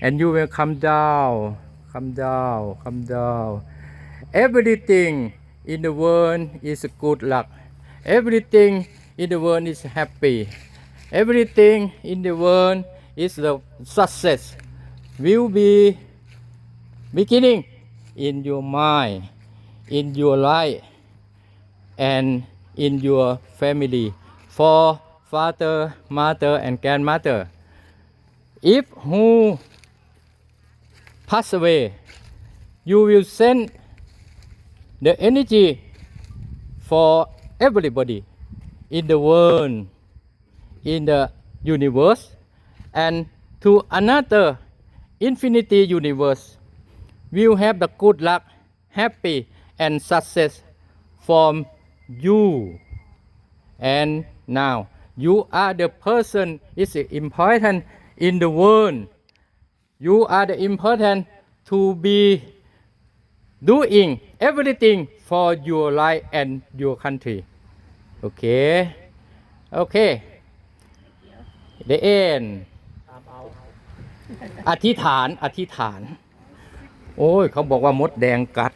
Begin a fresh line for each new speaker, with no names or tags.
and you will come down come down come down. Everything in the world is good luck. Everything in the world is happy. Everything in the world is the success. Will be beginning in your mind in your life and in your family. For father mother and grandmother. If who pass away you will send the energy for everybody in the world in the universe and to another infinity universe. Will have the good luck happy and success from you. And now you are the person is important in the world you are the important to be doing everything for your life and your country okay okay the end อธิษฐานอธิษฐาน โอ้ย เขาบอกว่ามดแดงกัด